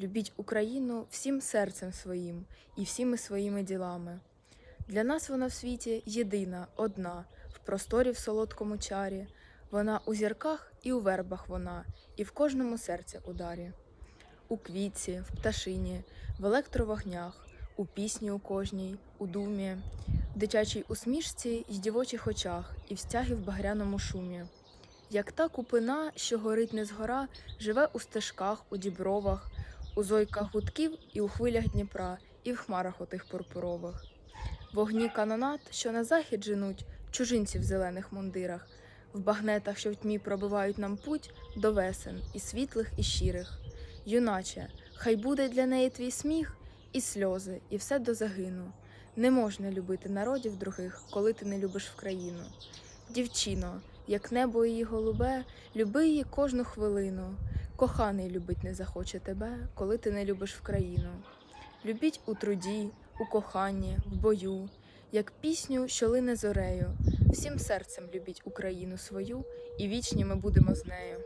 Любіть Україну всім серцем своїм і всіми своїми ділами. Для нас вона в світі єдина, одна, в просторі в солодкому чарі. Вона у зірках і у вербах вона, і в кожному серці ударі. У квітці, в пташині, в електровогнях, у пісні у кожній, у думі, в дитячій усмішці й дівочих очах, і в стяги в багряному шумі. Як та купина, що горить не згора, живе у стежках, у дібровах, у зойках гудків і у хвилях Дніпра, і в хмарах отих пурпурових. Вогні канонат, що на захід женуть чужинці в зелених мундирах, в багнетах, що в тьмі пробивають нам путь до весен, і світлих, і щирих. Юначе, хай буде для неї твій сміх, і сльози, і все до загину. Не можна любити народів других, коли ти не любиш в країну. Дівчино, як небо її голубе, люби її кожну хвилину. Коханий любить не захоче тебе, коли ти не любиш в країну. Любіть у труді, у коханні, в бою, як пісню, що лине зорею. Всім серцем любіть Україну свою, і вічні ми будемо з нею.